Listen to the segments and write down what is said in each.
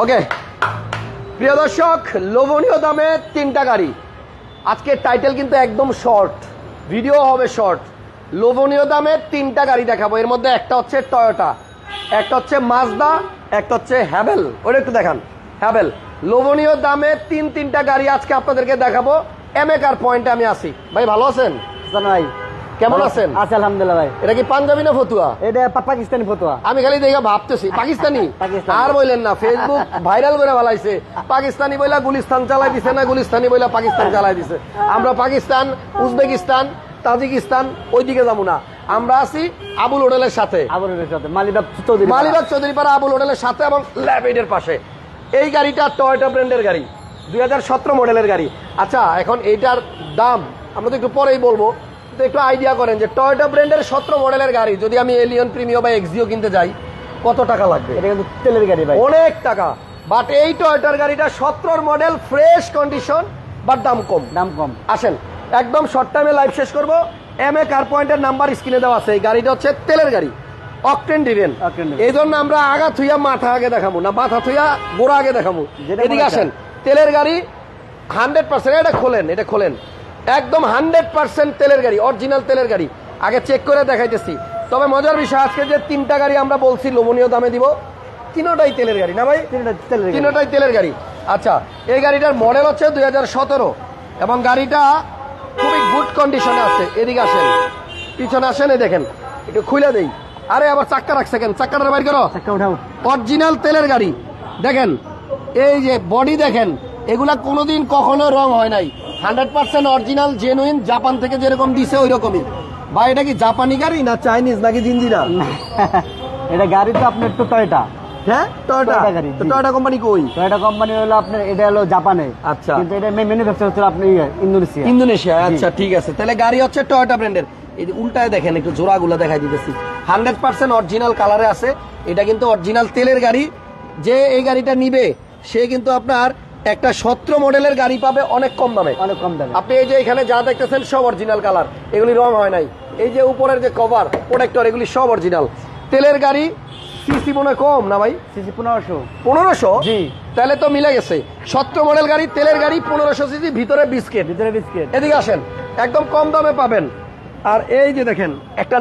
ওকে। প্রিয় দর্শক, লোভনীয় দামে তিনটা গাড়ি। আজকের টাইটেল কিন্তু একদম শর্ট ভিডিও হবে শর্ট লোভনীয় দামে তিনটা গাড়ি দেখাবো। এর মধ্যে একটা হচ্ছে টয়োটা একটা হচ্ছে মাজদা একটা হচ্ছে হ্যাভেল ওটা একটু দেখান। হ্যাভেল লোভনীয় দামে তিন তিনটা গাড়ি আজকে আপনাদেরকে দেখাবো। এম এ কার পয়েন্টে আমি আসি ভাই, ভালো আছেন? ভাই কেমন আছেন? আছি আলহামদুলিল্লাহ ভাই। এটা কি পাঞ্জাবি না ফতুয়া? এটা পাকিস্তানি ফতোয়া। আমি খালি দেখে ভাবতেছি পাকিস্তানি? পাকিস্তানি। আর বললেন না ফেসবুক ভাইরাল করে বালাইছে। পাকিস্তানি বইলা গুলিস্তান চালাই দিছে না গুলিস্তানি বইলা পাকিস্তান চালাই দিছে? আমরা পাকিস্তান উজবেকিস্তান তাজিকিস্তান ওইদিকে যাব না। আমরা আছি আবুল হোটেলের সাথে। মালিবাগ চৌধুরী মালিবাগ চৌধুরীপাড়া আবুল হোটেলের সাথে এবং ল্যাবেডের পাশে। এই গাড়িটা টয়োটা ব্র্যান্ডের গাড়ি দুই হাজার সতেরো মডেলের গাড়ি। আচ্ছা এখন এইটার দাম আমরা তো একটু পরেই বলব। তো একটু আইডিয়া করেন যে টয়োটা ব্র্যান্ডের সতেরো মডেলের গাড়ি যদি আমি এলিয়ন প্রিমিও বা এক্সিও কিনতে যাই কত টাকা লাগবে? এটা কিন্তু তেলের গাড়ি ভাই। অনেক টাকা। বাট এই টয়োটার গাড়িটা সতেরোর মডেল ফ্রেশ কন্ডিশন বাট দাম কম। দাম কম। আসেন একদম শর্ট টাইমে লাইভ শেষ করব। এম এ কার পয়েন্টের নাম্বার স্ক্রিনে দেওয়া আছে। এই গাড়িটা হচ্ছে তেলের গাড়ি অকটেন ডিভেন এই জন্য আমরা আগা থুইয়া মাথা আগে দেখাবো না মাথা থুইয়া গোড়া আগে দেখাবো এদিকে আসেন তেলের গাড়ি হান্ড্রেড পার্সেন্ট এটা খোলেন এটা খোলেন। একদম হান্ড্রেড পার্সেন্ট তেলের গাড়ি অরিজিনাল তেলের গাড়ি। আগে চেক করে দেখাইতেছি। তবে মজার বিষয় আজকে যে তিনটা গাড়ি আমরা বলছি লোভনীয় দামে দিব তিনোটাই তেলের গাড়ি না ভাই? তিনোটাই তেলের গাড়ি। আচ্ছা এই গাড়িটার মডেল হচ্ছে দুই এবং গাড়িটা খুবই গুড কন্ডিশনে আছে। এদিকে আসেন পিছনে আসেন এই দেখেন একটু খুলে দেই। আরে আবার চাক্কা রাখছে কেন? চাক্কাটা বাইর করো। অরিজিনাল তেলের গাড়ি। দেখেন এই যে বডি দেখেন এগুলা কোনোদিন কখনো রং হয় নাই। Hundred percent original genuine Japan থেকে যেরকম দিছে ওই রকমই বা এটা কি জাপানি গাড়ি না চাইনিজ নাকি জিঞ্জিরা এটা গাড়ি তো আপনার একটু টয়টা হ্যাঁ টয়োটা গাড়ি। টয়োটা কোম্পানি কই? টয়টা কোম্পানি হলো আপনার এটা হলো জাপানে। আচ্ছা। কিন্তু এটা ম্যানুফ্যাকচার হচ্ছে ইয়ে, ইন্দোনেশিয়া। ইন্দোনেশিয়া আচ্ছা ঠিক আছে। তাহলে গাড়ি হচ্ছে টয়োটা ব্র্যান্ডের এই যে উল্টায় দেখেন একটু জোড়াগুলো দেখাই দিতেছি। হান্ড্রেড পার্সেন্ট অরিজিনাল কালারে আছে। এটা কিন্তু অরিজিনাল তেলের গাড়ি। যে এই গাড়িটা নিবে সে কিন্তু আপনার একটা সতেরো মডেলের গাড়ি পাবে অনেক কম দামে। অনেক কম দামে। আপনি এই যে এখানে যা দেখতেছেন সব অরিজিনাল কালার এগুলি রং হয় নাই। এই যে উপরের যে কভার প্রোটেক্টর এগুলি সব অরিজিনাল তেলের গাড়ি সিসি মনে কম না ভাই? সিসি পনেরোশো। পনেরোশো? জি। তাহলে তো মিলে গেছে। সতেরো মডেল গাড়ি তেলের গাড়ি পনেরোশো সিসি ভিতরে বিস্কিট ভিতরে বিস্কিট এদিকে আসেন। একদম কম দামে পাবেন। আর এই যে দেখেন একটা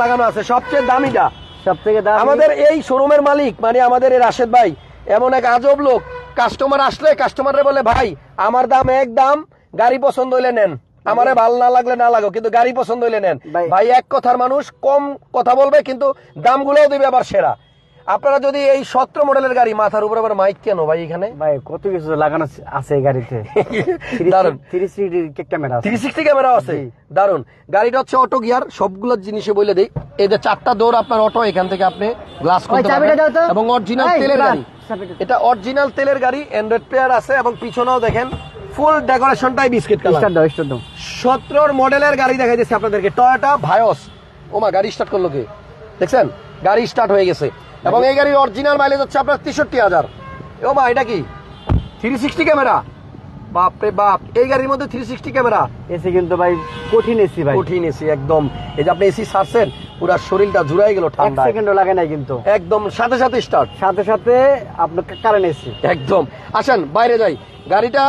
লাগানো আছে সবচেয়ে দামিটা। সব থেকে দাম আমাদের এই শোরুমের মালিক মানে আমাদের এই রাশেদ ভাই এমন এক আজব লোক। কাস্টমার আসলে কাস্টমাররে বলে ভাই আমার দাম এক দাম গাড়ি পছন্দ হইলে নেন। আমারে ভালো না লাগলে না লাগো কিন্তু গাড়ি পছন্দ হইলে নেন। ভাই- এক কথার মানুষ কম কথা বলবে কিন্তু দামগুলোও দিবে আবার সেরা। আপনারা যদি এই সতেরো মডেলের গাড়ি মাথার উপর আবার মাইক কেন ভাই এখানে? ভাই কত কিছু লাগানো আছে এই গাড়িতে। দারুণ থ্রি সিডি ক্যামেরা আছে। থ্রি সিক্সটি ক্যামেরা আছে। দারুণ গাড়িটা হচ্ছে অটো গিয়ার সবগুলো জিনিসে বলে দিই। এই যে চারটা দৌড় আপনার অটো এখান থেকে আপনি গ্লাস করতে। পারবেন এবং অরিজিনাল তেলের গাড়ি। এটা অরিজিনাল তেলের গাড়ি অ্যান্ড্রয়েড প্লেয়ার আছে এবং পিছনেও দেখেন ফুল ডেকোরেশনটাই বিস্কিট কালার সতেরোর মডেলের গাড়ি দেখা যাচ্ছে আপনাদেরকে টয়োটা ভায়োস ওমা গাড়ি স্টার্ট করল কি? দেখছেন? গাড়ি স্টার্ট হয়ে গেছে। এবং এই গাড়ির অরিজিনাল মাইলেজ হচ্ছে আপনার তেষট্টি হাজার। ওমা এটা কি? থ্রি সিক্সটি ক্যামেরা বাপ রে বাপ এই গাড়ির মধ্যে থ্রি সিক্সটি ক্যামেরা এসি কিন্তু ভাই কঠিন এসি ভাই। কঠিন এসি একদম। এই যে আপনি এসি ছাড়ছেন পুরো শরীরটা জুড়াই গেল এক ঠান্ডা সেকেন্ডও লাগে নাই কিন্তু। একদম সাথে সাথে স্টার্ট সাথে সাথে আপনার কারেন্ট এসি। একদম। আসেন বাইরে যাই। গাড়িটা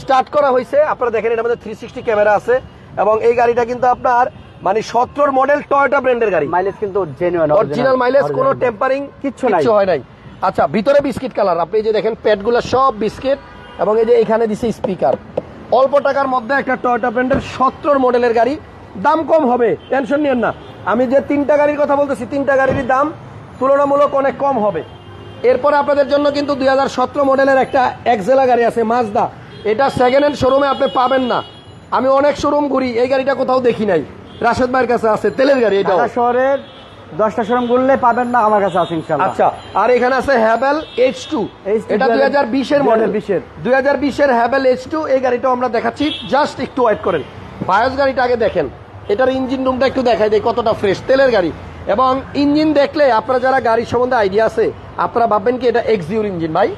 স্টার্ট করা হয়েছে। আপনারা দেখেন এটার মধ্যে থ্রি সিক্সটি ক্যামেরা আছে। এবং এই গাড়িটা কিন্তু আপনার মানে সতেরোর মডেল টয়োটা ব্র্যান্ডের গাড়ি। মাইলেজ কিন্তু জেনুইন অরিজিনাল মাইলেজ কোনো টেম্পারিং কিচ্ছু নাই। হয় নাই। আচ্ছা ভিতরে বিস্কিট কালার আপনি যে দেখেন প্যাডগুলো সব বিস্কিট এবং এই যে এখানে দিছে স্পিকার। অল্প টাকার মধ্যে একটা টয়টা ব্র্যান্ডের সতেরোর মডেলের গাড়ি। দাম কম হবে, টেনশন নিয়েন না। আমি যে তিনটা গাড়ির কথা বলতেছি, তিনটা গাড়ির দাম তুলনামূলক অনেক কম হবে। এরপরে আপনাদের জন্য কিন্তু দুই হাজার সতেরো মডেলের একটা একজেলা গাড়ি আছে মাজদা এটা সেকেন্ড হ্যান্ড শোরুমে আপনি পাবেন না। আমি অনেক শোরুম ঘুরি, এই গাড়িটা কোথাও দেখি নাই। রাশেদ ভাইয়ের কাছে আছে, তেলের গাড়ি এটা শহরের দশটা শোরুম ঘুরলে পাবেন না আমার কাছে আছে আচ্ছা আর এখানে আছে হ্যাভেল এইচ টু H2 এটা দুই হাজার বিশের মডেল 2020 এর। দুই হাজার বিশের হ্যাভেল এইচ টু এই গাড়িটাও আমরা দেখাচ্ছি। জাস্ট একটু ওয়েট করেন। বায়োস গাড়িটা আগে দেখেন। এটার ইঞ্জিন রুমটা একটু দেখাই দেয় কতটা ফ্রেশ তেলের গাড়ি। এবং ইঞ্জিন দেখলে আপনারা যারা গাড়ির সম্বন্ধে আইডিয়া আছে আপনারা ভাববেন কি এটা এক্সিউর ইঞ্জিন ভাই?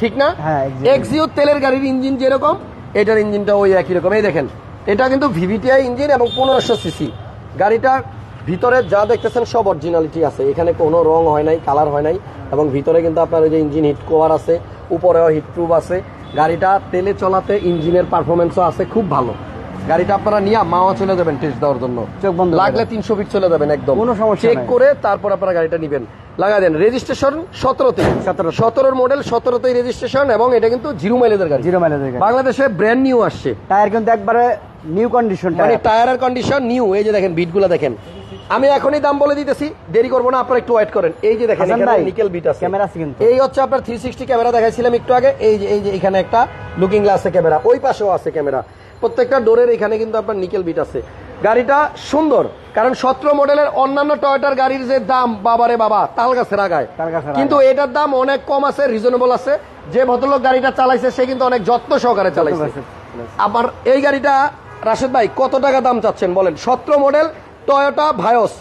ঠিক না? হ্যাঁ, Executive। এক্সিউর তেলের গাড়ির ইঞ্জিন যেরকম এটার ইঞ্জিনটা ওই একই রকম। এই দেখেন এটা কিন্তু ভিভিটিআই ইঞ্জিন এবং পনেরোশো সিসি গাড়িটা ভিতরে যা দেখতেছেন সব অরিজিনালিটি আছে। এখানে কোনো রং হয় নাই কালার হয় নাই এবং ভিতরে কিন্তু আপনার ওই যে ইঞ্জিন হিট কভার আছে উপরেও হিট প্রুফ আছে। গাড়িটা তেলে চলাতে ইঞ্জিনের পারফরমেন্সও আছে খুব ভালো। গাড়িটা আপনারা নিয়ে মাওয়া চলে যাবেন টেস্ট দেওয়ার জন্য। চোখ বন্ধ লাগলে তিনশো ফিট চলে যাবেন একদম। কোনো সমস্যা চেক করে তারপর আপনারা গাড়িটা নিবেন। লাগা দেন। রেজিস্ট্রেশন সতেরোতে। 17 সতেরোর মডেল সতেরোতেই রেজিস্ট্রেশন এবং এটা কিন্তু জিরো মাইলেজের গাড়ি। জিরো মাইলেজ গাড়ি। বাংলাদেশে ব্র্যান্ড নিউ আসছে। টায়ার কিন্তু একবারে নিউ কন্ডিশন মানে টায়ার টায়ারের কন্ডিশন নিউ এই যে দেখেন বিটগুলো দেখেন। আমি এখনই দাম বলে দিতেছি। দেরি করব না আপনারা একটু ওয়েট করেন। এই যে দেখেন এখানে নিকেল বিট আছে। ক্যামেরা আছে কিন্তু। এই হচ্ছে আপনার থ্রি সিক্সটি ক্যামেরা দেখাইছিলাম একটু আগে। এই যে এই যে এখানে একটা লুকিং গ্লাসে ক্যামেরা ওই পাশেও আছে ক্যামেরা প্রত্যেকটা ডোরের এখানে কিন্তু আপনার নিকেল বিট আছে। গাড়িটা সুন্দর কারণ সতেরো মডেলের অন্যান্য টয়টার গাড়ির যে দাম বাবারে বাবা তাল গাছের আগায়। তাল গাছের আগায়। কিন্তু এটার দাম অনেক কম আছে রিজনেবল আছে। যে ভদ্রলোক গাড়িটা চালাইছে সে কিন্তু অনেক যত্ন সহকারে চালাইছে। আবার এই গাড়িটা রাশেদ ভাই কত টাকা দাম চাচ্ছেন বলেন? সতেরো মডেল টয়োটা ভায়োস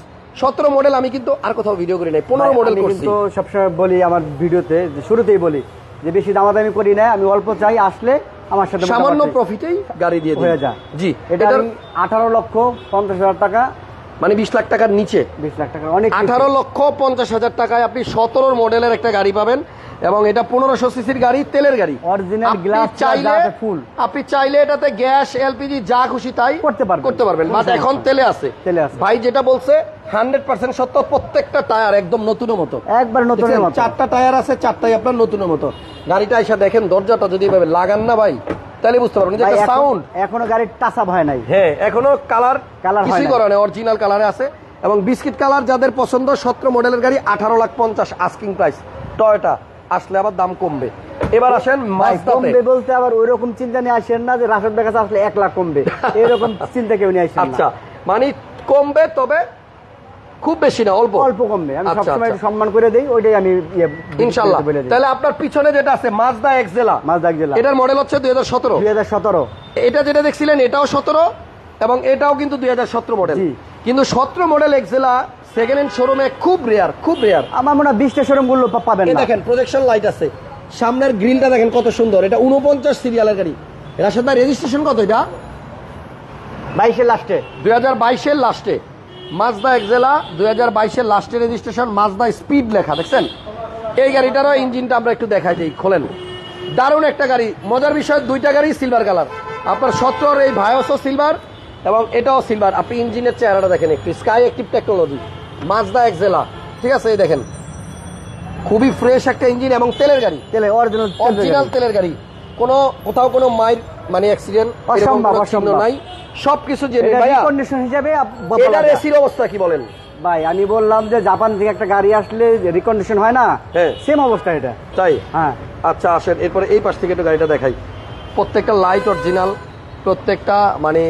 সতেরো মডেল আমি কিন্তু আর কোথাও ভিডিও করি নাই পনেরো মডেল কিন্তু সবসময় বলি আমার ভিডিওতে শুরুতেই বলি যে বেশি দামাদামি করি না আমি অল্প চাই আসলে আমার সাথে সামান্য প্রফিটেই গাড়ি দিয়ে হয়ে যায়। জি এটা আঠারো লক্ষ পঞ্চাশ হাজার টাকা মানে বিশ লাখ টাকার নিচে। বিশ লাখ টাকা অনেক আঠারো লক্ষ পঞ্চাশ হাজার টাকায় আপনি সতেরোর মডেলের একটা গাড়ি পাবেন। এবং এটা পনেরোশো সিসির গাড়ি তেলের গাড়ি। আপনি চাইলে full। আপনি চাইলে এটাতে গ্যাস এলপিজি যা খুশি তাই করতে পারবেন। করতে পারবেন। বাট এখন তেলে আছে। তেলে আছে। ভাই যেটা বলছে হান্ড্রেড পার্সেন্ট সত্য প্রত্যেকটা টায়ার একদম নতুনের মতো। একবার নতুনের মতো। চারটা টায়ার আছে চারটাই আপনার নতুনের মতো। গাড়িটা এসে দেখেন দরজাটা যদি এভাবে লাগান না ভাই তাহলে বুঝতে পারবেন। যে সাউন্ড এখনও গাড়ির টাচা হয় নাই। হ্যাঁ এখনও কালার হয় কিছুই করা নেই। অরিজিনাল কালারে আছে। এবং বিস্কিট কালার যাদের পছন্দ সতেরো মডেলের গাড়ি আঠারো লাখ পঞ্চাশ আস্কিং প্রাইস টয়টা আসলে আবার দাম কমবে। এবার আসেন কমবে বলতে আবার ওই রকম চিন্তা নিয়ে আসেন না যে রাশেদ ভাই কাছে আসলে এক লাখ কমবে। এরকম চিন্তা কেউ নিয়ে আসেন আচ্ছা মানে কমবে তবে খুব বেশি না অল্প? অল্প কমবে। আমি আচ্ছা, সবসময় আচ্ছা। সম্মান করে দিই ওইটাই আমি ইয়ে ইনশাল্লাহ। তাহলে আপনার পিছনে যেটা আছে মাজদা এক্সেলা মালদাক জেলা। এটার মডেল হচ্ছে দুই হাজার সতেরো। দুই হাজার সতেরো। এটা যেটা দেখছিলেন এটাও সতেরো এবং এটাও কিন্তু দুই হাজার সতেরো মডেল জি। কিন্তু সতেরো মডেল এক্সেলা সেকেন্ড হ্যান্ড শোরুমে খুব রেয়ার খুব রেয়ার আমার মনে হয় বিশটা শোরুমগুলো পাবেন দেখেন প্রজেকশন লাইট আছে। সামনের গ্রিলটা দেখেন কত সুন্দর। এটা উনপঞ্চাশ সিরিয়ালের গাড়ি। রাশেদ ভাই রেজিস্ট্রেশন কত এটা? বাইশের লাস্টে দুই হাজার বাইশের লাস্টে মাজদা এক্সেলা দুই হাজার বাইশের লাস্টে রেজিস্ট্রেশন মাজদা স্পিড লেখা দেখছেন? এই গাড়িটারও ইঞ্জিনটা আমরা একটু দেখাই দিই খোলেন। দারুণ একটা গাড়ি। মজার বিষয় দুইটা গাড়ি সিলভার কালার আপনার সত্তর এই ভায়োসও সিলভার এবং এটাও সিলভার আপনি ইঞ্জিনের চেহারাটা দেখেন একটু। Skyactiv technology Mazda Axela ঠিক আছে এই দেখেন। খুবই ফ্রেশ একটা ইঞ্জিন এবং তেলের গাড়ি। তেলে অরিজিনাল অরিজিনাল তেলের গাড়ি। কোনো কোথাও কোনো মাইর মানে অ্যাক্সিডেন্ট অসম্ভব, অসম্ভব। নাই। সবকিছু জেনে ভাইয়া কন্ডিশন হিসাবে এটার এসির অবস্থা কি বলেন? ভাই আমি বললাম যে জাপান থেকে একটা গাড়ি আসলে রিকন্ডিশন হয় না হ্যাঁ। সেম অবস্থা এটা। তাই? হ্যাঁ। আচ্ছা আসেন এরপরে এই পাশ থেকে একটু গাড়িটা দেখাই। প্রত্যেকটা লাইট অরিজিনাল প্রত্যেকটা মানে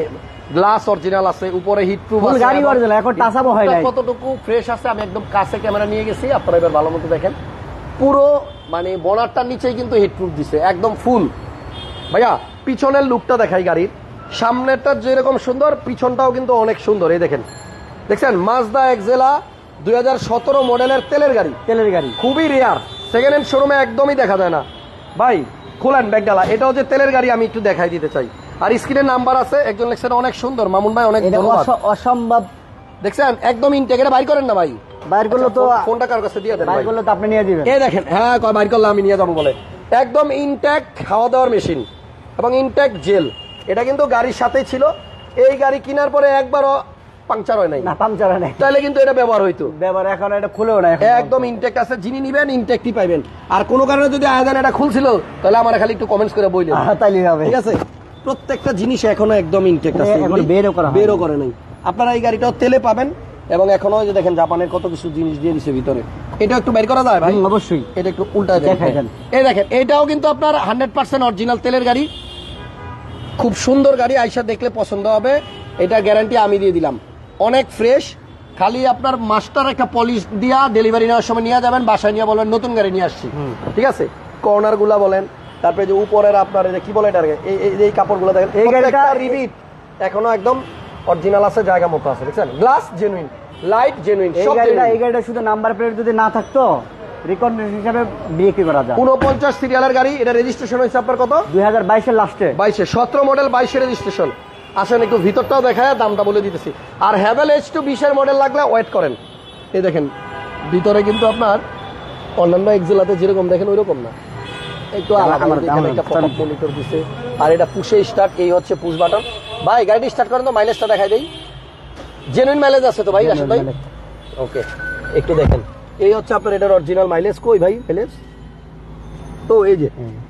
গ্লাস অরিজিনাল আছে উপরে হিট প্রুফ আছে গাড়ি original, এখন ও হয় নাই। কতটুকু ফ্রেশ আছে আমি একদম কাছে ক্যামেরা নিয়ে গেছি আপনারা এবার ভালো মতো দেখেন। পুরো মানে বনারটার নিচেই কিন্তু হিট প্রুফ দিছে একদম ফুল ভাইয়া পিছনের লুকটা দেখাই গাড়ির। সামনেরটা যেরকম সুন্দর পিছনটাও কিন্তু অনেক সুন্দর এই দেখেন। দেখছেন? মাজদা এক্সেলা দুই হাজার সতেরো মডেলের তেলের গাড়ি। তেলের গাড়ি। খুবই রেয়ার সেকেন্ড হ্যান্ড শোরুমে একদমই দেখা যায় না। ভাই খোলেন ব্যাগডালা এটাও যে তেলের গাড়ি আমি একটু দেখাই দিতে চাই। আর স্ক্রিনের নাম্বার আছে একজন লেখছেন অনেক সুন্দর। মামুন ভাই অনেক ধন্যবাদ। অসম্ভব। দেখছেন একদম ইনটেক এটা বাইর করেন না ভাই। বাইর করলে তো আচ্ছা, ফোনটা কার কাছে দিয়ে দেন বাইর করলে তো আপনি নিয়ে দিবেন এই দেখেন হ্যাঁ কয় বাইর করলে আমি নিয়ে যাব বলে। একদম ইনট্যাক্ট খাওয়া দাওয়ার মেশিন এবং ইনট্যাক্ট জেল এটা কিন্তু গাড়ির সাথেই ছিল। এই গাড়ি কেনার পরে একবারও পাংচার হয় নাই। না পাংচার হয় নাই। তাহলে কিন্তু এটা ব্যবহার হইতো। ব্যবহার এখন এটা খুলেও না এখন একদম ইনটেক্ট আছে যিনি নিবেন ইনটেক্টই পাইবেন। আর কোনো কারণে যদি আয়োজন এটা খুলছিল তাহলে আমার খালি একটু কমেন্টস করে বইলেন। আহ, তাইলেই হবে। ঠিক আছে? প্রত্যেকটা জিনিস এখনও একদম ইনটেক্ট আছে। এগুলি বেরও করা। বেরও করে নাই। আপনারা এই গাড়িটাও তেলে পাবেন এবং এখনও যে দেখেন জাপানের কত কিছু জিনিস দিয়ে দিছে ভিতরে। এটা একটু বের করা যায় ভাই? অবশ্যই। এটা একটু উল্টা দেখাই দেন। এই দেখেন এটাও কিন্তু আপনার হান্ড্রেড পার্সেন্ট অরিজিনাল তেলের গাড়ি। খুব সুন্দর গাড়ি আইসা দেখলে পছন্দ হবে। এটা গ্যারান্টি আমি দিয়ে দিলাম। অনেক ফ্রেশ খালি আপনার মাস্টার একটা পলিশ দিয়া ডেলিভারি নেওয়ার সময় নিয়ে যাবেন বাসায় নিয়ে বলবেন নতুন গাড়ি নিয়ে আসছি। ঠিক আছে? কর্নারগুলা বলেন তারপরে যে উপরের আপনার এই যে কি বলে এটা এই এই- কাপড়গুলো দেখেন এই গাড়িটা- রিবিট এখনও একদম অরিজিনাল আছে জায়গা মতো আছে দেখছেন? গ্লাস জেনুইন লাইট জেনুইন এই গাড়িটা এই গাড়িটা শুধু নাম্বার প্লেট যদি না থাকতো রিকন্ডিশন হিসাবে বিক্রি করা যায়। উনপঞ্চাশ সিরিয়ালের গাড়ি এটা রেজিস্ট্রেশন হয়েছে আপনার কত? দুই হাজার বাইশের লাস্টে বাইশে সতেরো মডেল বাইশে রেজিস্ট্রেশন আসেন একটু ভিতরটাও দেখায় দামটা বলে দিতেছি। আর হ্যাভেল এইচ টু বিশের মডেল লাগলে ওয়েট করেন। এই দেখেন ভিতরে কিন্তু আপনার অন্যান্য এক্সেলাতে যেরকম দেখেন ওই রকম না। একটু আলাদা আমার এখানে দাম একটা মনিটর দিছে আর এটা পুষে স্টার্ট এই হচ্ছে পুশ বাটন ভাই গাড়িটি স্টার্ট করেন তো মাইলেজটা দেখাই দেই। জেনুইন মাইলেজ আছে তো ভাই রাশেদ ভাই? ওকে একটু দেখেন। এই হচ্ছে আপনার এটার অরিজিনাল মাইলেজ কই ভাই মাইলেজ তো এই যে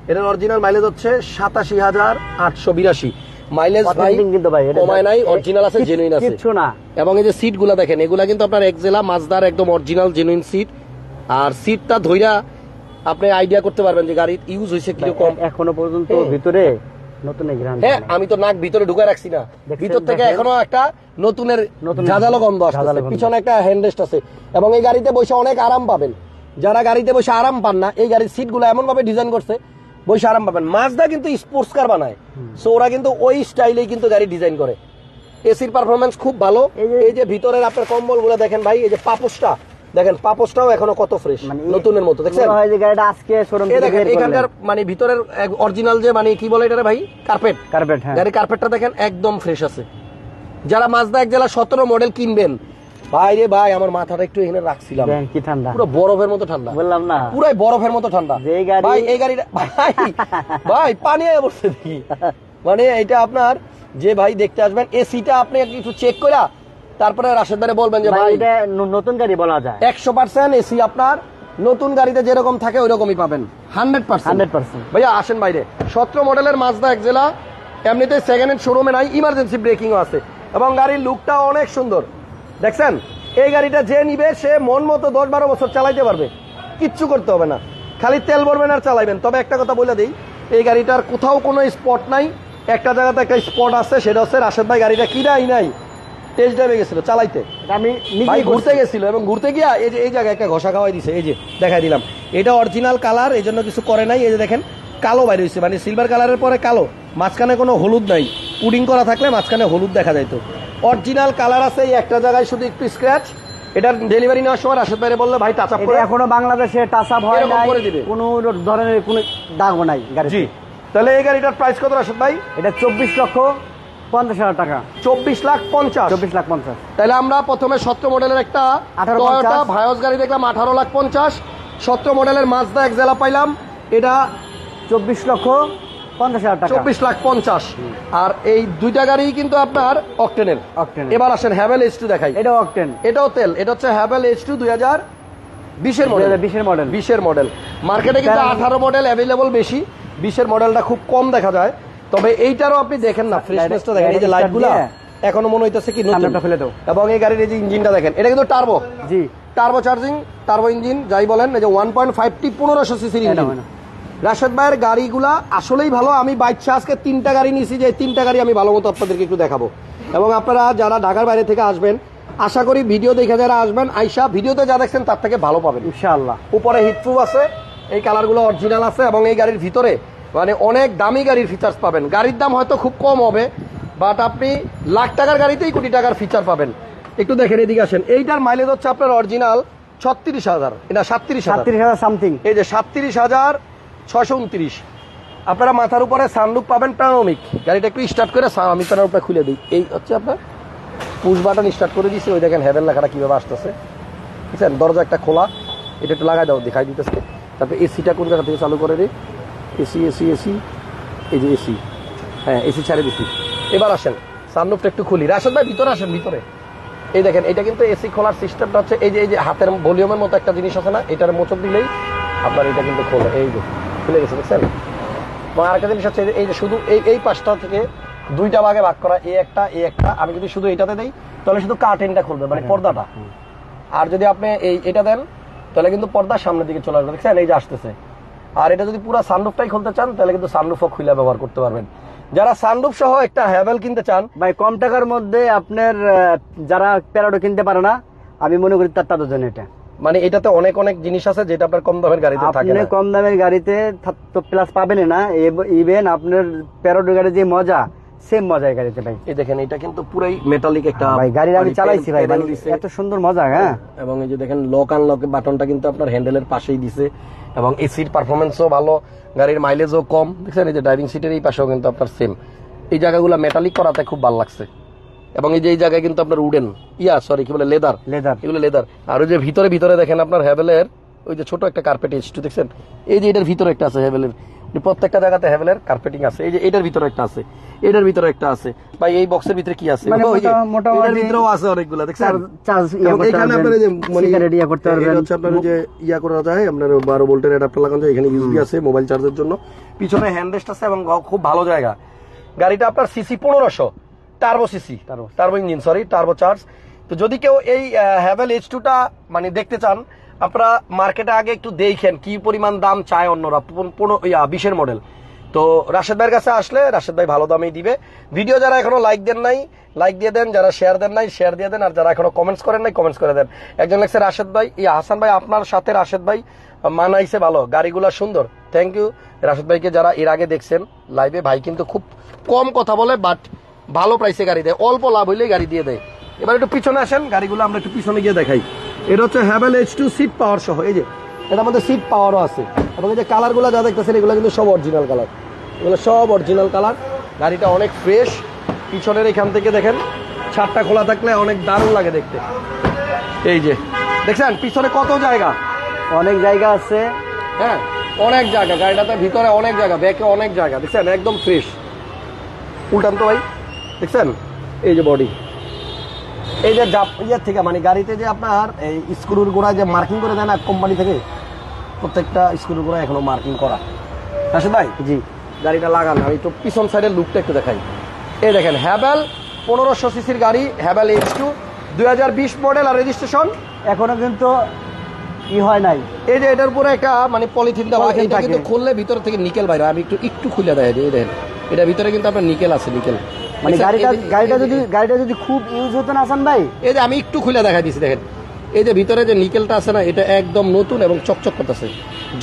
এটার অরিজিনাল মাইলেজ হচ্ছে সাতাশি হাজার আটশো বিরাশি। মাইলেজ ভাই কিন্তু ভাই কমায় নাই অরিজিনাল আছে জেনুইন আছে। না। এবং এই যে সিটগুলা দেখেন এগুলা কিন্তু আপনার এক্সেলা মাজদার একদম অরিজিনাল জেনুইন সিট আর সিটটা ধইরা আপনি আইডিয়া করতে পারবেন যে গাড়ির ইউজ হয়েছে কীরকম। এখনও পর্যন্ত হ্যাঁ। ভিতরে নতুন হ্যাঁ আমি তো নাক ভিতরে ঢুকে রাখছি না। ভিতর থেকে এখনও একটা নতুনের নতুন ঝাঁঝালো গন্ধ আসছে পিছনে একটা হ্যান্ডরেস্ট আছে। এবং এই গাড়িতে বসে অনেক আরাম পাবেন। যারা গাড়িতে বসে আরাম পান না এই গাড়ির সিটগুলো এমন ভাবে ডিজাইন করছে বসে আরাম পাবেন। মাজদা কিন্তু স্পোর্টস কার বানায়। সো ওরা কিন্তু ওই স্টাইলেই কিন্তু গাড়ি ডিজাইন করে। এসির পারফরমেন্স খুব ভালো। এই যে- ভিতরের আপনার কম্বলগুলো দেখেন ভাই এই যে পাপোসটা দেখেন পাপোসটাও এখনও কত ফ্রেশ মানে নতুনের মতো দেখছেন? হয় যে গাড়িটা আজকে শোরুম থেকে দেখেন এখানকার মানে ভিতরের অরিজিনাল যে মানে কি বলে এটা ভাই? কার্পেট কার্পেট হ্যাঁ। গাড়ির কার্পেটটা দেখেন একদম ফ্রেশ আছে। যারা মাজদা এক জেলা সতেরো মডেল কিনবেন ভাই রে ভাই আমার মাথাটা একটু এখানে রাখছিলাম। দেখেন কি ঠান্ডা। পুরো বরফের মতো ঠান্ডা। বললাম না। পুরাই বরফের মতো ঠান্ডা। যে গাড়ি- ভাই এই গাড়িটা ভাই ভাই পানি হয়ে বসছে দেখি। মানে এটা আপনার যে ভাই দেখতে আসবেন এসিটা আপনি একটু চেক করে তারপরে রাশেদ ভাই বলবেন যে ভাই ভাই এটা নতুন গাড়ি বলা যায়। একশো পার্সেন্ট এসি আপনার নতুন গাড়িতে যেরকম থাকে ওই রকমই পাবেন। হান্ড্রেড পার্সেন্ট হান্ড্রেড পার্সেন্ট ভাইয়া আসেন বাইরে। সতেরো মডেলের মাজদা এক জেলা এমনিতে সেকেন্ড হ্যান্ড শোরুমে নাই ইমার্জেন্সি ব্রেকিংও আছে। এবং গাড়ির লুকটা অনেক সুন্দর। দেখছেন? এই গাড়িটা যে নিবে সে মন মতো দশ বারো বছর চালাইতে পারবে। কিচ্ছু করতে হবে না। খালি তেল ভরবেন আর চালাইবেন। তবে একটা কথা বলে দিই এই গাড়িটার কোথাও কোনো স্পট নাই। একটা জায়গাতে একটা স্পট আছে সেটা হচ্ছে রাশেদ ভাই গাড়িটা কিনাই নাই। টেস্ট ড্রাইভে গেছিল চালাইতে। আমি ভাই ঘুরতে গেছিল এবং ঘুরতে গিয়া এই যে এই জায়গায় একটা ঘষা খাওয়াই দিছে এই যে দেখাই দিলাম। এটা অরিজিনাল কালার এই জন্য কিছু করে নাই। এই যে দেখেন কালো বাইরে হয়েছে মানে সিলভার কালারের পরে কালো। মাঝখানে কোনো হলুদ নাই। পুডিং করা থাকলে মাঝখানে হলুদ দেখা যাইতো। অরিজিনাল কালার আছে এই একটা জায়গায় শুধু একটু স্ক্র্যাচ এটার ডেলিভারি নেওয়ার সময় রাশেদ বাইরে বললে ভাই টাচ আপ করে এখনও বাংলাদেশে টাচ আপ হয় দিবে। কোনো ধরনের কোনো দাগও নাই গাড়ি জি। তাহলে এই গাড়িটার প্রাইস কত রাশেদ ভাই? এটা চব্বিশ লক্ষ পঞ্চাশ হাজার টাকা। চব্বিশ লাখ পঞ্চাশ। চব্বিশ লাখ পঞ্চাশ। তাহলে আমরা প্রথমে সতেরো মডেলের একটা 18 টয়োটা ভায়স গাড়ি দেখলাম আঠারো লাখ পঞ্চাশ। সতেরো মডেলের মাজদা এক জেলা পাইলাম। এটা চব্বিশ লক্ষ পঞ্চাশ হাজার টাকা। চব্বিশ লাখ পঞ্চাশ। আর এই দুইটা গাড়ি কিন্তু আপনার অকটেনের Octane-এর। এবার আসেন হ্যাভেল এইচ টু দেখাই। এটা অকটেন এটাও তেল। এটা হচ্ছে হ্যাভেল এইচ টু দুই হাজার বিশের মডেল বিশের মডেল বিশের মডেল মার্কেটে কিন্তু আঠারো মডেল অ্যাভেলেবল বেশি। বিশের মডেলটা খুব কম দেখা যায়। তবে এইটারও আপনি দেখেন না ফ্রেশনেসটা দেখেন এই যে গাড়ি লাইটগুলা এখনও মনে হইতেছে কি নতুন। ফেলে দাও। এবং এই গাড়ির এই যে ইঞ্জিনটা দেখেন এটা কিন্তু turbo G. Turbo charging turbo engine যাই বলেন এই যে ওয়ান পয়েন্ট ফাইভ টি পনেরোশো সিসির ইঞ্জিন হয় রাশেদ ভাইয়ের গাড়িগুলা আসলেই ভালো আমি বাইচ্ছা আজকে তিনটা গাড়ি নিয়েছি যে তিনটা গাড়ি আমি ভালো মতো আপনাদেরকে একটু দেখাবো। এবং আপনারা যারা ঢাকার বাইরে থেকে আসবেন আশা করি ভিডিও দেখে যারা আসবেন আইসা ভিডিওতে যা দেখছেন তার থেকে ভালো পাবেন। ইনশাআল্লাহ। উপরে হিটপ্রুফ আছে এই কালারগুলো অরিজিনাল আছে এবং এই গাড়ির ভিতরে মানে অনেক দামি গাড়ির ফিচার্স পাবেন। গাড়ির দাম হয়তো খুব কম হবে বাট আপনি লাখ টাকার গাড়িতেই কোটি টাকার ফিচার পাবেন। একটু দেখেন এদিকে আসেন। এইটার মাইলেজ হচ্ছে আপনার অরিজিনাল ছত্রিশ হাজার। এটা সাতত্রিশ সাতত্রিশ হাজার সামথিং এই যে সাতত্রিশ হাজার ছশো উনত্রিশ। আপনারা মাথার উপরে সানলুক পাবেন প্যানোমিক গাড়িটা একটু স্টার্ট করে আমি আমি উপরে খুলে দিই। এই হচ্ছে আপনার পুশ বাটন স্টার্ট করে দিয়েছি ওই দেখেন হ্যাভেল লেখাটা কীভাবে আসতেছে। বুঝছেন? দরজা একটা খোলা। এটা একটু লাগাই দাও দেখাই দিতেছে। তারপরে এসিটা কোন জায়গা থেকে চালু করে দিই? এসি এসি এসি এই যে এসি। হ্যাঁ এসি ছাড়ে দিছি এবার আসেন সানরুফটা একটু খুলি। রাশেদ ভাই ভিতরে আসেন ভিতরে। এই দেখেন এটা কিন্তু এসি খোলার সিস্টেমটা হচ্ছে এই যে এই যে হাতের ভলিউমের মতো একটা জিনিস আছে না এটার মোচক দিলেই আপনার এটা কিন্তু খোলে। এই যে খুলে গেছে দেখছেন? এবং আরেকটা জিনিস হচ্ছে এই যে- শুধু এই এই পাশটা থেকে দুইটা ভাগে ভাগ করা এই একটা এই একটা আমি যদি শুধু এটাতে দেই তাহলে শুধু কার্টেনটা খুলবে মানে পর্দাটা। আর যদি আপনি এই এটা দেন তাহলে কিন্তু পর্দার সামনের দিকে চলে আসবে দেখছেন? এই যে আসতেছে। আর এটা যদি পুরো সানরুফটাই খুলতে চান তাহলে কিন্তু সানরুফও খুলে ব্যবহার করতে পারবেন। যারা সানরুফ সহ একটা হ্যাভেল কিনতে চান ভাই কম টাকার মধ্যে আপনার যারা প্যারাডো কিনতে পারে না আমি মনে করি তার তাদের জন্য এটা। মানে এটাতে অনেক অনেক জিনিস আছে যেটা আপনার কম দামের গাড়িতে থাকে আপনি না। কম দামের গাড়িতে তো প্লাস পাবেন না। ইভেন আপনার প্যারাডো গাড়ির যে মজা সেম মজা এই গাড়িতে ভাই। এই দেখেন এটা কিন্তু পুরাই মেটালিক একটা ভাই গাড়ির আমি মানে চালাইছি ভাই মানে। এত সুন্দর মজা হ্যাঁ? এবং এই যে দেখেন লক আনলক বাটনটা কিন্তু আপনার হ্যান্ডেলের পাশেই দিছে। এবং এসির পারফরমেন্সও ভালো গাড়ির মাইলেজও কম। দেখছেন এই যে ড্রাইভিং সিটের এই পাশেও কিন্তু আপনার সেম এই জায়গাগুলো মেটালিক করাতে খুব ভালো লাগছে। এবং এই যে এই জায়গায় কিন্তু আপনার উডেন ইয়া সরি কি বলে লেদার লেদার এগুলো লেদার আর ওই যে ভিতরে ভিতরে দেখেন আপনার হ্যাভেলের ওই যে ছোট একটা কার্পেট একটু দেখছেন? এই যে এটার ভিতরে একটা আছে হ্যাভেলের প্রত্যেকটা জায়গাতে হ্যাভেলের কার্পেটিং আছে। এই যে এটার ভিতরে একটা আছে। এটার ভিতরে একটা আছে। ভাই এই বক্সের ভিতরে কি আছে? মানে এটার ভিতরেও আছে অনেকগুলো দেখছেন? এখানে আপনার যে মানে সিগারেট ইয়া করতে পারবেন। হচ্ছে আপনার যে ইয়া করা যায় আপনার বারো ভোল্টের অ্যাডাপ্টার লাগানো যায় এখানে ইউএসবি আছে মোবাইল চার্জের জন্য। পিছনে হ্যান্ডরেস্ট আছে এবং খুব ভালো জায়গা। গাড়িটা আপনার সিসি পনেরোশো। Turbo CC. Turbo engine sorry turbo charge তো যদি কেউ এই হ্যাভেল এইচ টুটা মানে দেখতে চান আপনারা মার্কেটে আগে একটু দেখেন কি পরিমাণ দাম চায় অন্যরা ইয়া, বিশের মডেল তো রাশেদ ভাইয়ের কাছে আসলে রাশেদ ভাই ভালো দামেই দিবে। ভিডিও যারা এখনও লাইক দেন নাই লাইক দিয়ে দেন, যারা শেয়ার দেন নাই শেয়ার দিয়ে দেন, আর যারা এখনও কমেন্টস করেন নাই কমেন্টস করে দেন। একজন লেখছে, রাশেদ ভাই, ইয়া, হাসান ভাই, আপনার সাথে রাশেদ ভাই মানাইছে ভালো, গাড়িগুলো সুন্দর। থ্যাংক ইউ রাশেদ ভাইকে যারা এর আগে দেখছেন লাইভে ভাই কিন্তু খুব কম কথা বলে বাট ভালো প্রাইসে গাড়ি দেয়। অল্প লাভ হইলেই গাড়ি দিয়ে দেয়। এবার একটু পিছনে আসেন, গাড়িগুলো আমরা একটু পিছনে গিয়ে দেখাই। এটা হচ্ছে Havells H two seat power সহ এই যে এটা আমাদের সিট পাওয়ারও আছে। এবং এই যে কালারগুলো যা দেখতেছেন এগুলো কিন্তু সব অরিজিনাল কালার এগুলো সব অরিজিনাল কালার গাড়িটা অনেক ফ্রেশ পিছনের এখান থেকে দেখেন ছাদটা খোলা থাকলে অনেক দারুণ লাগে দেখতে। এই যে দেখছেন পিছনে কত জায়গা? অনেক জায়গা আছে। হ্যাঁ অনেক জায়গা। গাড়িটাতে ভিতরে অনেক জায়গা ব্যাকে অনেক জায়গা। দেখছেন একদম ফ্রেশ উল্টান তো ভাই দেখছেন? এই যে বডি এই যে ইয়ের থেকে মানে গাড়িতে যে আপনার এই স্ক্রুর গোড়ায় যে মার্কিং করে দেয় না কোম্পানি থেকে প্রত্যেকটা স্ক্রুর গোড়ায় এখনও মার্কিং করা। আসে ভাই? জি। গাড়িটা লাগান আমি একটু পিছন সাইডের লুকটা একটু দেখাই। এই দেখেন হ্যাভেল পনেরোশো সিসির গাড়ি হ্যাভেল এইচ টু দুই মডেল আর রেজিস্ট্রেশন এখনও কিন্তু ই হয় নাই। এই যে এটার উপরে একটা মানে পলিথিন দেওয়া এটা কিন্তু খুললে ভিতর থেকে নিকেল বাইরে আমি একটু একটু খুলে দেয় এই দেখেন। এটা ভিতরে কিন্তু আপনার নিকেল আছে নিকেল। মানে গাড়িটা গাড়িটা যদি গাড়িটা যদি খুব ইউজ হতো না আসান ভাই? এই যে আমি একটু খুলে দিচ্ছি দেখেন। এই যে ভিতরে যে নিকেলটা আছে না এটা একদম নতুন এবং চকচক করতেছে।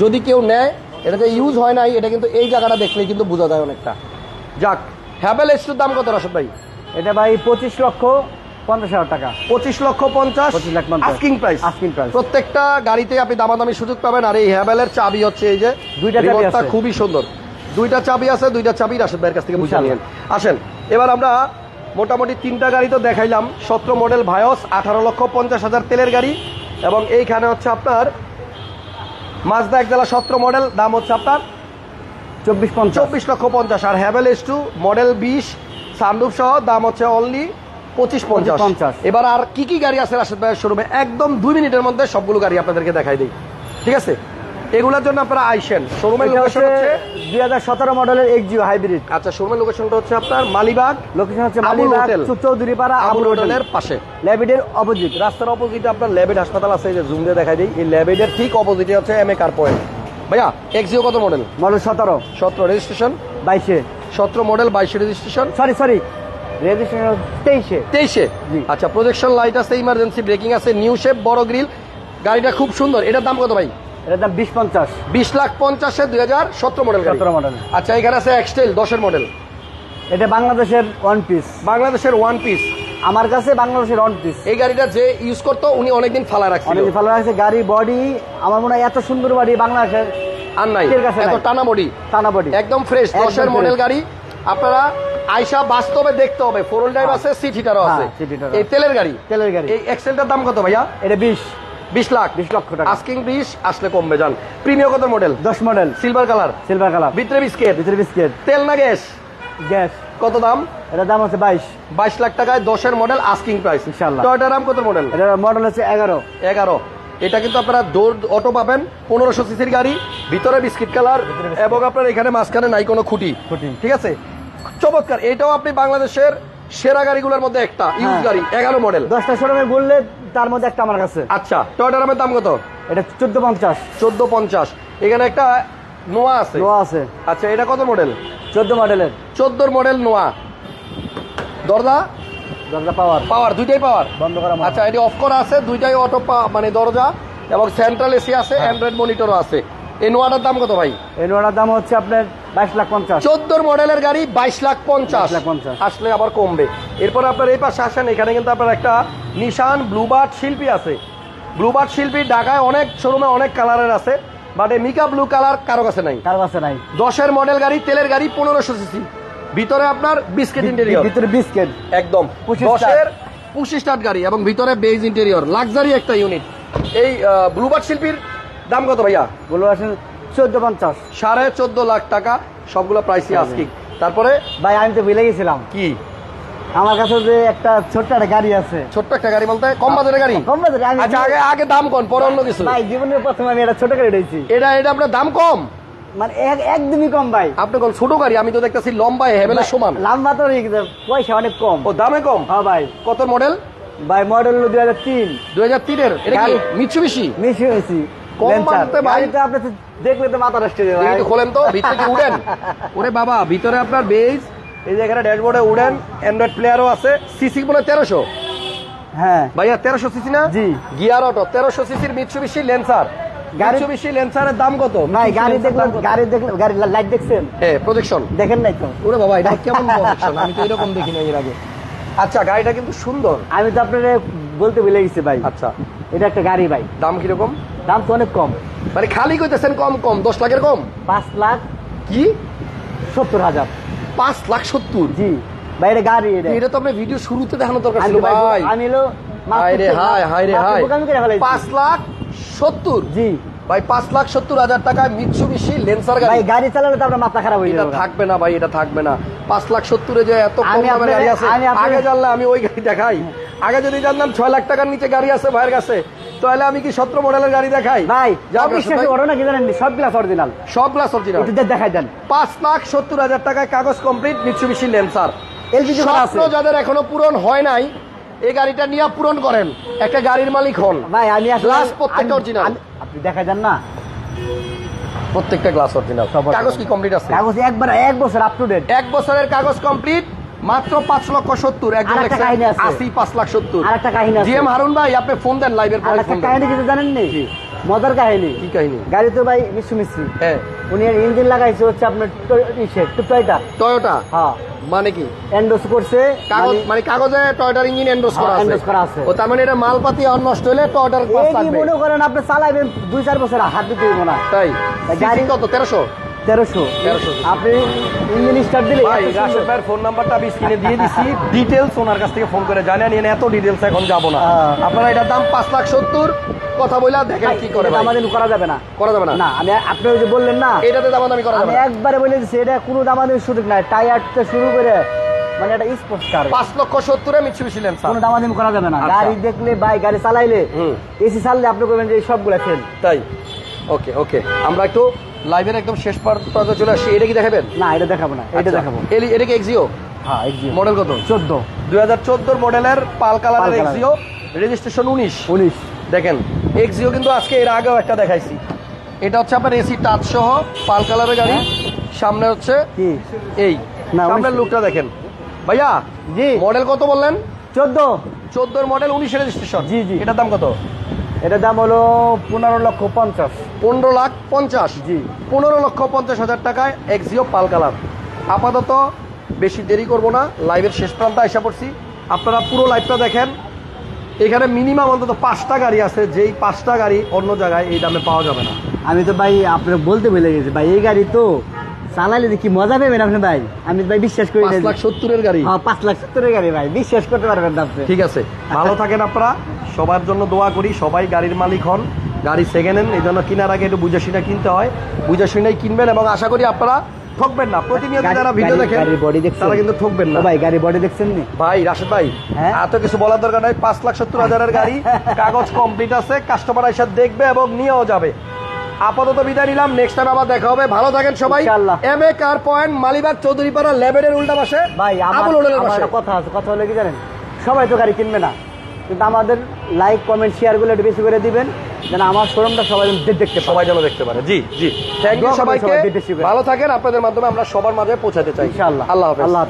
যদি কেউ নেয় এটা যে ইউজ হয় নাই এটা কিন্তু এই জায়গাটা দেখলেই কিন্তু বোঝা যায় অনেকটা। যাক। হ্যাভেল দাম কত রাশেদ ভাই? এটা ভাই পঁচিশ লক্ষ পঞ্চাশ হাজার টাকা। পঁচিশ লক্ষ পঞ্চাশ? 25 lakh. Asking price Asking price। প্রত্যেকটা গাড়িতে আপনি দামাদামি সুযোগ পাবেন আর এই হ্যাভেলের চাবি হচ্ছে এই যে দুইটা চাবি আছে। খুবই সুন্দর। দুইটা চাবি আছে দুইটা চাবি রাশেদ ভাইয়ের কাছ থেকে বুঝে আসেন। এবার আমরা মোটামুটি তিনটা গাড়ি তো দেখাইলাম। সতেরো মডেল ভায়স আঠারো লক্ষ পঞ্চাশ হাজার তেলের গাড়ি এবং এইখানে হচ্ছে আপনার মাজদা একজেলা সতেরো মডেল দাম হচ্ছে আপনার চব্বিশ পঞ্চাশ। চব্বিশ লক্ষ পঞ্চাশ। আর হ্যাভেল এস টু মডেল বিশ সানরুফ সহ দাম হচ্ছে অনলি পঁচিশ পঞ্চাশ। 50 এবার আর কি কি গাড়ি আছে রাশেদ ভাইয়ের শোরুমে একদম দুই মিনিটের মধ্যে সবগুলো গাড়ি আপনাদেরকে দেখাই দিই। ঠিক আছে? এগুলোর জন্য আপনারা আইসেন। শোরুমের লোকেশন হচ্ছে দুই হাজার সতেরো মডেলের এক্সিও হাইব্রিড আচ্ছা শোরুমের লোকেশনটা হচ্ছে আপনার মালিবাগ লোকেশন হচ্ছে মালিবাগ। চৌধুরীপাড়া আবুল হোটেলের পাশে। ল্যাবিডের অপোজিট। রাস্তার অপোজিটে আপনার ল্যাবেড হাসপাতাল আছে এই যে জুম দিয়ে দেখাই দিই। এই ল্যাবেডের ঠিক অপোজিটে হচ্ছে এম এ কার পয়েন্ট ভাইয়া এক্সিও কত মডেল মডেল সতেরো। সতেরো রেজিস্ট্রেশন বাইশে। সতেরো মডেল বাইশে রেজিস্ট্রেশন সরি সরি রেজিস্ট্রেশন তেইশে। তেইশে। আচ্ছা প্রজেকশন লাইট আছে ইমার্জেন্সি ব্রেকিং আছে নিউ শেপ বড় গ্রিল গাড়িটা খুব সুন্দর। এটার দাম কত ভাই? এটার দাম বিশ পঞ্চাশ। বিশ লাখ পঞ্চাশে দুই হাজার সতেরো মডেল গাড়ি। 17 মডেল। আচ্ছা এখানে আছে এক্সটেল দশের মডেল এটা বাংলাদেশের ওয়ান পিস বাংলাদেশের ওয়ান পিস আমার কাছে বাংলাদেশের ওয়ান পিস এই গাড়িটা যে ইউজ করতো উনি অনেকদিন ফালা অনেক ভালো লাগছে গাড়ি বডি আমার মনে হয় এত সুন্দর বাড়ি বাংলাদেশের আর নাই এত টানা বডি টানা বডি একদম ফ্রেশ দশের মডেল গাড়ি। আপনারা আইসা বাস্তবে দেখতে হবে। ফোর ড্রাইভ হ্যাঁ। আছে সিট হিটারও আছে। হ্যাঁ, seat এই তেলের গাড়ি। তেলের গাড়ি। এই এক্সেলটার দাম কত ভাইয়া? এটা বিশ। বিশ লাখ 20 লক্ষ টাকা। আস্কিং বিশ আসলে কমবে যান প্রিমিয়াম কত মডেল দশ model silver colour silver colour ভিতরে বিস্কেট ভিতরে বিস্কিট তেল না গ্যাস গ্যাস কত দাম? এটার দাম হচ্ছে বাইশ। বাইশ লাখ টাকায় দশের মডেল আস্কিং প্রাইস ইনশাআল্লাহ। টয়টা রাম কত মডেল এটার মডেল হচ্ছে এগারো। এগারো। এটা কিন্তু আপনারা দৌড় অটো পাবেন। পনেরোশো সিসির গাড়ি ভিতরে বিস্কিট কালার এবং আপনার এখানে মাঝখানে নাই কোনো খুঁটি। খুঁটি। ঠিক আছে? চমৎকার। এটাও আপনি বাংলাদেশের সেরা গাড়িগুলোর মধ্যে একটা ইউজ হ্যাঁ। গাড়ি এগারো মডেল দশটা শোরুমে বললে তার মধ্যে একটা আমার কাছে। আচ্ছা টয়টা রামের দাম কত? এটা চোদ্দ পঞ্চাশ। চোদ্দ পঞ্চাশ। এখানে একটা নোয়া আছে? নোয়া আছে। আচ্ছা এটা কত মডেল চোদ্দ মডেলের চোদ্দোর মডেল নোয়া দরজা? দরজা পাওয়ার পাওয়ার দুইটাই পাওয়ার বন্ধ করা আচ্ছা এটি অফ করা আছে দুইটাই অটো মানে দরজা এবং সেন্ট্রাল এসি আছে। অ্যান্ড্রয়েড মনিটরও আছে। এই নোয়াটার দাম কত ভাই? এই নোয়াটার দাম হচ্ছে আপনার বাইশ লাখ পঞ্চাশ। চোদ্দোর মডেলের গাড়ি বাইশ লাখ পঞ্চাশ। 22 লাখ 50 আসলে আবার কমবে। এরপর আপনার এই পাশে আসেন এখানে কিন্তু আপনার একটা নিশান ব্লুবার্ড শিল্পী আছে। ব্লুবার্ড শিল্পী ঢাকায় অনেক শোরুমে অনেক কালারের আছে বাট এই মিকা ব্লু কালার কারও কাছে নাই। কার কাছে নাই। দশের মডেল গাড়ি তেলের গাড়ি পনেরোশো সিসি। ভিতরে আপনার বিস্কিট ইন্টেরিয়র ভিতরে বিস্কিট। একদম। দশের পঁচিশ স্টার্ট গাড়ি এবং ভিতরে বেজ ইন্টেরিয়র লাক্সারি একটা ইউনিট এই ব্লুবার্ড শিল্পীর দাম কত ভাইয়া? বলো আসেন চোদ্দ পঞ্চাশ। সাড়ে চোদ্দ লাখ টাকা সবগুলো প্রাইসই আজকে তারপরে? ভাই আমি তো ভুলে গেছিলাম। কি? আমার কাছে যে একটা ছোট্ট একটা গাড়ি আছে। ছোট্ট একটা গাড়ি বলতে? কম বাজারের গাড়ি? কম বাজারে আচ্ছা আগে আগে দাম কম পরে অন্য কিছু। ভাই জীবনের প্রথমে আমি একটা ছোট গাড়ি রয়েছি। এটা এটা আপনার দাম কম? মানে এক- একদমই কম ভাই। আপনি কোন ছোট গাড়ি? আমি তো দেখতেছি লম্বা হেভেলের সমান। লম্বা তো পয়সা অনেক কম। ও দামে কম? হ্যাঁ ভাই। কত মডেল ভাই মডেল দুই হাজার তিন। দুই হাজার তিনের? এটা কি গাড়ি- মিচুবিশি মিশি হয়েছি কম বাজতে ভাই। গাড়িটা আপনি তো দেখলে তো মাথা নষ্ট হয়ে যাবে। খোলেন তো ভিতরে কি উড়েন। ওরে বাবা ভিতরে আপনার বেজ এই যে এখানে ড্যাশবোর্ডে উড়েন অ্যান্ড্রয়েড প্লেয়ারও আছে। সিসি বলে তেরোশো? হ্যাঁ। ভাইয়া তেরোশো সিসি না? জি। গিয়ার অটো তেরোশো সিসির লেন্সার লেন্সারের দাম কত? ভাই গাড়ি কত? গাড়ি দেখলেন গাড়ি লাইট দেখছেন? হ্যাঁ প্রজেকশন দেখেন নাই তো। ওরে বাবা এটা কেমন প্রজেকশন আমি তো এরকম দেখি না এর আগে। আচ্ছা গাড়িটা কিন্তু সুন্দর। আমি তো আপনার বলতে ভুলে গেছি ভাই। আচ্ছা। এটা একটা গাড়ি ভাই। দাম কীরকম? দাম তো অনেক কম। মানে খালি কইতেছেন কম কম দশ লাখের কম? পাঁচ লাখ কি? সত্তর হাজার। পাঁচ লাখ সত্তর? জি। ভাই এটা গাড়ি এটা। এটা তো আপনার ভিডিও শুরুতে দেখানো দরকার ছিল ভাই আমি হলো হায় রে হায় হায় রে হায়। পাঁচ লাখ সত্তর? জি। ভাই পাঁচ লাখ সত্তর হাজার টাকায় মিৎসুবিশি লেন্সার ভাই গাড়ি গাড়ি চালালে তো আপনার মাথা খারাপ হয়ে এটা যাবে। থাকবে না ভাই এটা থাকবে না। পাঁচ লাখ সত্তরে যে এত কম আমি দামের গাড়ি আছে আগে জানলে আমি ওই গাড়ি দেখাই। আগে যদি জানতাম ছয় লাখ টাকার নিচে গাড়ি আছে ভাইয়ের কাছে তাহলে আমি কি সতেরো মডেলের গাড়ি দেখাই? ভাই কি জানেন সব গ্লাস অরিজিনাল সব গ্লাস অরিজিনাল দেখাই দেন। পাঁচ লাখ সত্তর হাজার টাকায় কাগজ কমপ্লিট মিৎসুবিশি লেন্সার এলপিজি যাদের এখনও পূরণ হয় নাই এই গাড়িটা নিয়ে পূরণ করেন। একটা গাড়ির মালিক হন। ভাই আমি গ্লাস প্রত্যেকটা। আমি- আপনি দেখাই দেন না? প্রত্যেকটা গ্লাস অরিজিনাল কাগজ কি কমপ্লিট আছে? কাগজ একবার এক বছর আপ টু ডেট এক বছরের কাগজ কমপ্লিট মাত্র পাঁচ লক্ষ সত্তর একজন। আশি পাঁচ লাখ সত্তর। আর কাহিনী জি এম হারুন ভাই আপনি ফোন দেন লাইভের পরে কাহিনী কিছু জানেন নি? মজার কাহিনী। কি কাহিনী? গাড়ি তো ভাই মিশ্র মিশ্রি হ্যাঁ। উনি ইঞ্জিন লাগাইছে হচ্ছে আপনার টয়টা টয়োটা হ্যাঁ। মানে কি? এন্ডোস করছে কাগজ মানে- মানে কাগজে টয়োটার ইঞ্জিন এন্ডোস করা হ্যাঁ, আছে। endorse করা আছে। ও তার মানে এটা মালপাতি আর নষ্ট হলে টয়োটার পাস এই মনে করেন আপনি চালাইবেন দুই চার বছর হাত দিতে না। তাই? গাড়ি কত? তেরোশো। তেরোশো। আপনি ইঞ্জিন স্টার্ট দিলে ভাই রাশেদ ভাইয়ের ফোন নাম্বারটা আমি স্ক্রিনে দিয়ে দিছি। ডিটেলস ওনার কাছ থেকে ফোন করে জানেন এনে এত ডিটেলস এখন যাব না। আপনারা এটার দাম পাঁচ লাখ সত্তর। কথা বইলা দেখেন কি করে। দামাদামি করা যাবে না। করা যাবে না? না আমি আপনি ওই যে বললেন না এটাতে দামাদামি করা যাবে একবারে বলে দিচ্ছি এটা কোনো দামাদামি সুযোগ নাই। টায়ার থেকে শুরু করে মানে এটা স্পোর্টস কার পাঁচ লক্ষ সত্তরে মিৎসুবিশি লেন্সার কোনো দামাদামি করা যাবে না। আচ্ছা। গাড়ি দেখলে ভাই গাড়ি চালাইলে এসি চাললে আপনি করবেন যে এই সবগুলো ফেল তাই? ওকে ওকে আমরা একটু লাইভের একদম শেষ পর্যন্ত চলে আসছি। এটা কি দেখাবেন? না এটা দেখাবো না। এটা আচ্ছা। দেখাবো। এটা কি এক্সিও হ্যাঁ একদম মডেল কত? চোদ্দ। দুই হাজার চোদ্দোর মডেলের পাল কালারের এক্সিও রেজিস্ট্রেশন উনিশ। উনিশ। দেখেন এক্সিও কিন্তু আজকে এর আগেও একটা দেখাইছি। এটা হচ্ছে আপনার এসি টাচ সহ পাল কালারের গাড়ি। সামনে হচ্ছে এই। না, সামনের উনিশ। লুকটা দেখেন। ভাইয়া জি। মডেল কত বললেন? চোদ্দ। চোদ্দোর মডেল উনিশের রেজিস্ট্রেশন জি, জি। এটার দাম কত? এটার দাম হলো পনেরো লক্ষ পঞ্চাশ। পনেরো লাখ পঞ্চাশ জি। পনেরো লক্ষ পঞ্চাশ হাজার টাকায় এক্সিও পাল কালার। আপাতত বেশি দেরি করব না লাইভের শেষ প্রান্তে আসা পড়ছি। আপনারা পুরো লাইভটা দেখেন। এখানে মিনিমাম অন্তত পাঁচটা গাড়ি আছে যেই পাঁচটা গাড়ি অন্য জায়গায় এই দামে পাওয়া যাবে না। আমি তো ভাই আপনার বলতে ভুলে গেছি। ভাই এই গাড়ি তো চালাইলে যে কি মজা পাবেন আপনি ভাই। আমি ভাই বিশ্বাস করি পাঁচ লাখ সত্তরের গাড়ি। হ্যাঁ পাঁচ লাখ সত্তরের গাড়ি ভাই। বিশ্বাস করতে পারবেন না আপনি। ঠিক আছে। ভালো থাকেন আপনারা। সবার জন্য দোয়া করি সবাই গাড়ির মালিক হন। গাড়ি সেকেন্ড হ্যান্ড এই জন্য কেনার আগে একটু বুঝে শুনে কিনতে হয়। বুঝে শুনেই কিনবেন এবং আশা করি আপনারা ঠকবেন না। প্রতিনিয়ত যারা ভিডিও দেখেন দেখছেন? তারা কিন্তু ঠকবেন না। ভাই গাড়ি বডি দেখছেন নি? ভাই রাশেদ ভাই হ্যাঁ? এত কিছু বলার দরকার নাই। পাঁচ লাখ সত্তর হাজারের গাড়ি কাগজ কমপ্লিট আছে কাস্টমার এসে দেখবে এবং নিয়েও যাবে। আপাতত বিদায় নিলাম। নেক্সট টাইম আবার দেখা হবে। ভালো থাকেন সবাই। M A car point Malibagh Chowdhurypara লেভেলের উল্টা পাশে। ভাই আমার কথা আছে। কথা হলো কি জানেন? সবাই তো গাড়ি কিনবে না। কিন্তু আমাদের লাইক কমেন্ট শেয়ারগুলো একটু বেশি করে দিবেন যেন আমার শোরুমটা সবাই যেন দেখতে সবাই যেন দেখতে পারে। জি জি। থ্যাংক ইউ সবাইকে। ভালো থাকেন আপনাদের মাধ্যমে আমরা সবার মাঝে পৌঁছাতে চাই। ইনশাআল্লাহ। আল্লাহ হাফেজ। আল্লাহ